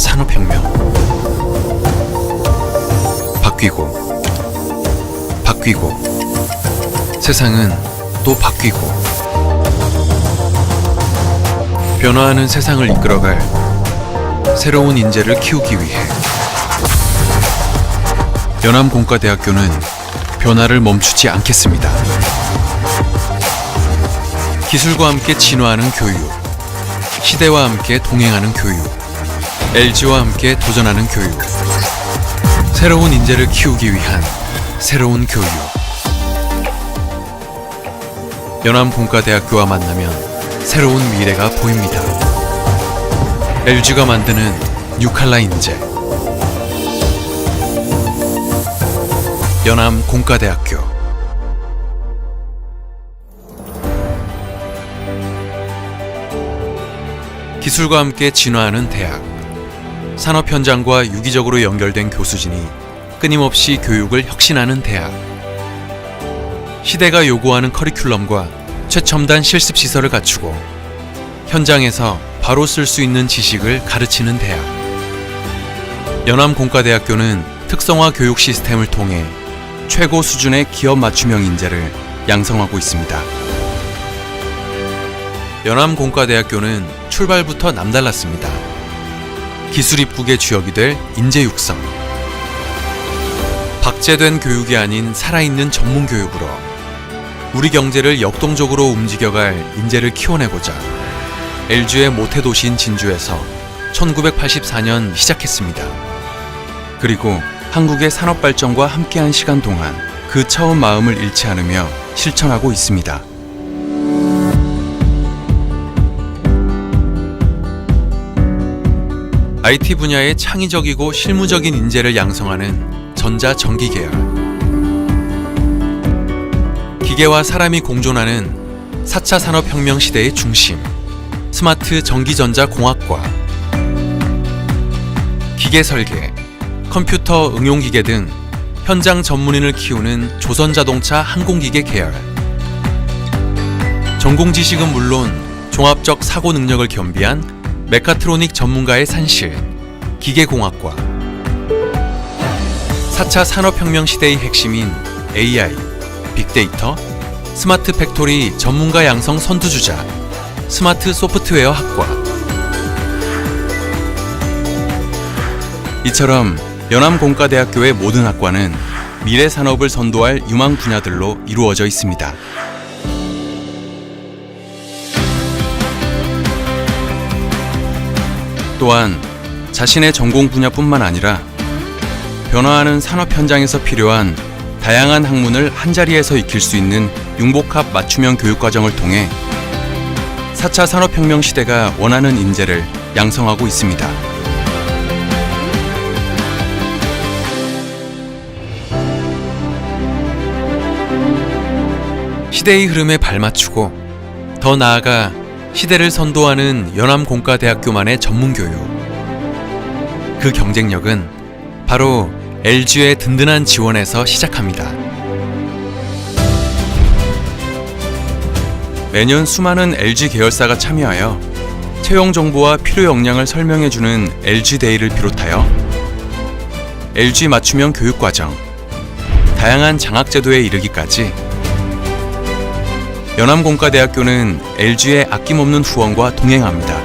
산업혁명. 바뀌고 바뀌고. 세상은 또 바뀌고. 변화하는 세상을 이끌어갈 새로운 인재를 키우기 위해. 연암공과대학교는 변화를 멈추지 않겠습니다. 기술과 함께 진화하는 교육, 시대와 함께 동행하는 교육, LG와 함께 도전하는 교육, 새로운 인재를 키우기 위한 새로운 교육. 연암공과대학교와 만나면 새로운 미래가 보입니다. LG가 만드는 뉴칼라 인재. 연암공과대학교. 기술과 함께 진화하는 대학. 산업 현장과 유기적으로 연결된 교수진이 끊임없이 교육을 혁신하는 대학. 시대가 요구하는 커리큘럼과 최첨단 실습 시설을 갖추고 현장에서 바로 쓸 수 있는 지식을 가르치는 대학. 연암공과대학교는 특성화 교육 시스템을 통해 최고 수준의 기업 맞춤형 인재를 양성하고 있습니다. 연암공과대학교는 출발부터 남달랐습니다. 기술 입국의 주역이 될 인재 육성. 박제된 교육이 아닌 살아있는 전문 교육으로 우리 경제를 역동적으로 움직여갈 인재를 키워내고자 LG의 모태 도시인 진주에서 1984년 시작했습니다. 그리고 한국의 산업 발전과 함께한 시간 동안 그 처음 마음을 잃지 않으며 실천하고 있습니다. IT 분야의 창의적이고 실무적인 인재를 양성하는 전자 전기 계열. 기계와 사람이 공존하는 4차 산업혁명 시대의 중심. 스마트 전기전자 공학과. 기계 설계, 컴퓨터 응용기계 등 현장 전문인을 키우는 조선자동차 항공기계 계열. 전공 지식은 물론 종합적 사고 능력을 겸비한 메카트로닉 전문가의 산실, 기계공학과. 4차 산업혁명 시대의 핵심인 AI, 빅데이터, 스마트 팩토리 전문가 양성 선두주자, 스마트 소프트웨어 학과. 이처럼 연암공과대학교의 모든 학과는 미래 산업을 선도할 유망 분야들로 이루어져 있습니다. 또한 자신의 전공 분야뿐만 아니라 변화하는 산업 현장에서 필요한 다양한 학문을 한자리에서 익힐 수 있는 융복합 맞춤형 교육 과정을 통해 4차 산업혁명 시대가 원하는 인재를 양성하고 있습니다. 시대의 흐름에 발맞추고 더 나아가 시대를 선도하는 연암공과대학교만의 전문교육. 그 경쟁력은 바로 LG의 든든한 지원에서 시작합니다. 매년 수많은 LG 계열사가 참여하여 채용 정보와 필요 역량을 설명해주는 LG 데이를 비롯하여 LG 맞춤형 교육 과정, 다양한 장학 제도에 이르기까지 연암공과대학교는 LG의 아낌없는 후원과 동행합니다.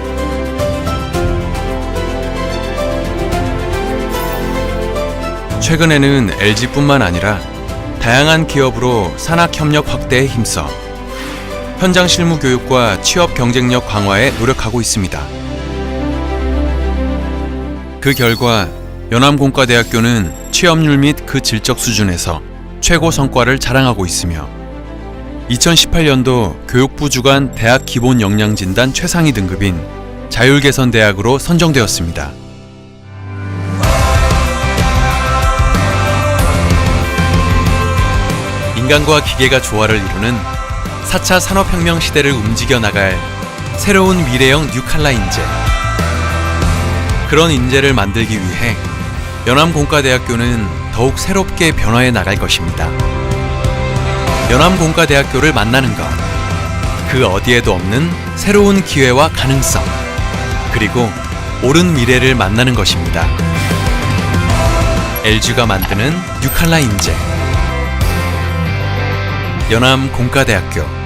최근에는 LG뿐만 아니라 다양한 기업으로 산학 협력 확대에 힘써 현장 실무 교육과 취업 경쟁력 강화에 노력하고 있습니다. 그 결과 연암공과대학교는 취업률 및 그 질적 수준에서 최고 성과를 자랑하고 있으며 2018년도 교육부 주관 대학 기본 역량 진단 최상위 등급인 자율개선 대학으로 선정되었습니다. 인간과 기계가 조화를 이루는 4차 산업혁명 시대를 움직여 나갈 새로운 미래형 뉴칼라 인재. 그런 인재를 만들기 위해 연암공과대학교는 더욱 새롭게 변화해 나갈 것입니다. 연암공과대학교를 만나는 것. 그 어디에도 없는 새로운 기회와 가능성. 그리고 옳은 미래를 만나는 것입니다. LG가 만드는 뉴칼라 인재. 연암공과대학교.